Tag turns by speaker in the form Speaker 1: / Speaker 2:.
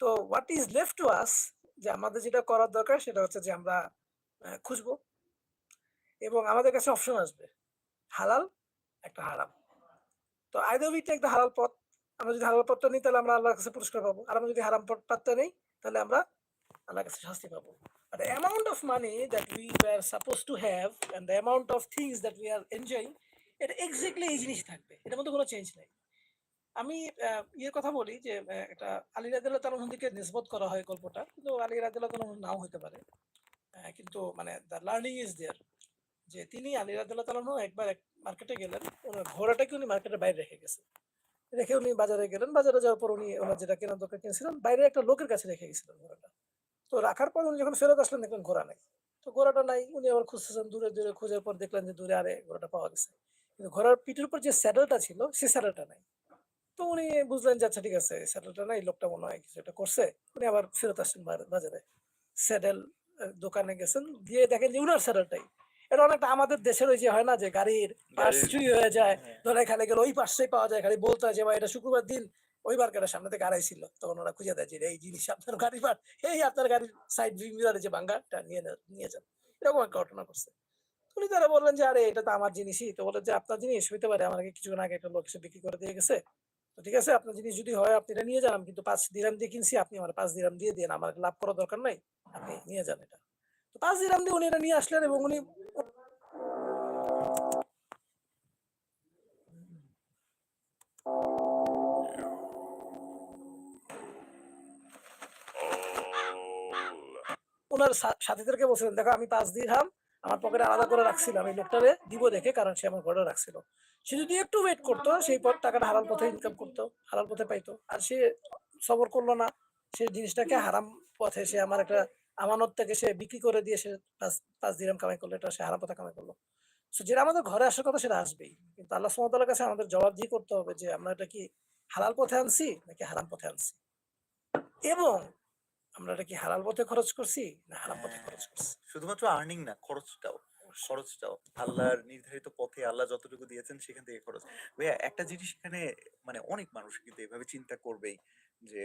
Speaker 1: তো what is left to us যে আমাদের যেটা করার দরকার সেটা হচ্ছে যে আমরা খুঁজবো। এবং আমাদের কাছে অপশন আসবে, হালাল একটা হারাম। তো আইদার উই টেক দ্য হালাল পথ আমরা যদি হালাল পথটা নিই তাহলে আমরা আল্লাহর কাছে পুরস্কার পাবো। আর আমরা যদি হারাম পথ পাত্তা নেই তাহলে আমরা আল্লাহর কাছে শাস্তি পাবো। But the amount of money that we suppose to have and the amount amount things that we are enjoying, এটা এক্স্যাক্টলি এই জিনিস থাকবে। এটার মধ্যে কোনো চেঞ্জ নেই। আমি ইয়ের কথা বলি যে একটা আলী রাদিল্লাহ তালন দিকে নিসবত করা হয় গল্পটা। কিন্তু আলী রাদিল্লাহ তালন নাও হতে পারে। কিন্তু মানে দ্য লার্নিং ইজ দেয়ার যে তিনি আলী রাদিল্লাহ তালন একবার এক মার্কেটে গেলেন, ওনার ঘোড়াটাকে উনি মার্কেটের বাইরে রেখে গেছেন রেখে উনি বাজারে গেলেন, বাজারে যাওয়ার পর উনি ওনার যেটা কেনার দরকার কিনেছিলেন, বাইরে একটা লোকের কাছে রেখে গেছিলেন ঘোড়াটা। তো রাখার পর উনি যখন ফেরত আসলেন, দেখলেন ঘোড়া নাই। তো ঘোড়াটা নাই, উনি আবার খুঁজতেছেন দূরে দূরে, খোঁজার পর দেখলেন যে দূরে আরে ঘোড়াটা পাওয়া গেছে। কিন্তু ঘোড়ার পিঠের উপর যে স্যাডেলটা ছিল, সে স্যাডেলটা নাই। তো উনি বুঝলেন যে আচ্ছা ঠিক আছে স্যাডেলটা নাই লোকটা মনে হয় কিছু একটা করছে। উনি আবার ফেরত আসছেন বাজারে। স্যাডেল দোকানে গেছেন দিয়ে দেখেন যে উনার স্যাডেলটাই এটা অনেকটা আমাদের দেশের ওই যে হয় না যে গাড়ির পাশ চুরি হয়ে যায়।
Speaker 2: হ্যাঁ।
Speaker 1: ধরে এখানে গেলে ওই পাশেই পাওয়া যায় খালি বলতে হয় যে ভাই এটা শুক্রবার দিন। ওই মার্কেটের সামনে থেকে আড়াই ছিল। তখন ওরা খুঁজে দেয় যে এই জিনিস আপনার গাড়ি পাট এই আপনার গাড়ির সাইড মিরারে যে বাঙ্গাটা নিয়ে নিয়ে যান। এরকম একটা ঘটনা করছে উনি তারা বললেন যে আরে এটা তো আমার জিনিসই। তো বলে যে আপনার জিনিস হইতে পারে আমাকে কিছুক্ষণ আগে একটা লোক এসে বিক্রি করে দিয়ে গেছে। তো ঠিক আছে, আপনার জিনিস যদি হয় আপনি এটা নিয়ে যান কিন্তু পাঁচ দিরাম দিয়ে কিনছি, আপনি আমার পাঁচ দিরাম দিয়ে দিন, আমার লাভ করার দরকার নাই, আপনি নিয়ে যান এটা। তো পাঁচ দিরাম দিয়ে উনি এটা নিয়ে আসলেন এবং উনি ওনার সাথীদেরকে বলছিলেন, দেখো, আমি পাঁচ দিরহাম আমার পকেটে আলাদা করে রাখছিলাম। এই লোকটারে দিব দেখে কারণ সে আমার ঘরে রাখছিল। সে যদি একটু ওয়েট করতো, সেই পর টাকাটা হারাল পথে ইনকাম করতো, হালাল পথে পাইতো। আর সে সবর করল না। সে জিনিসটাকে হারাম পথে সে আমার একটা আমানত থেকে সে বিক্রি করে দিয়ে সে পাঁচ পাঁচ দিরাম কামাই করল। এটা সে হারাম পথে কামাই করল। যেটা আমাদের ঘরে আসার কথা সেটা আসবেই। কিন্তু আল্লাহ সুমতালার কাছে আমাদের জবাব জবাবদিহি করতে হবে যে আমরা এটা কি হালাল পথে আনছি নাকি হারাম পথে আনছি। এবং আমরা এটা কি হালাল পথে খরচ করছি না হারাম পথে খরচ করছি?
Speaker 2: শুধুমাত্র আর্নিং না খরচটাও খরচটাও। আল্লাহর নির্ধারিত পথে আল্লাহ যতটুকু দিয়েছেন সেখান থেকে খরচ। ভাইয়া একটা জিনিস এখানে মানে অনেক মানুষ কিন্তু এভাবে চিন্তা করবেই যে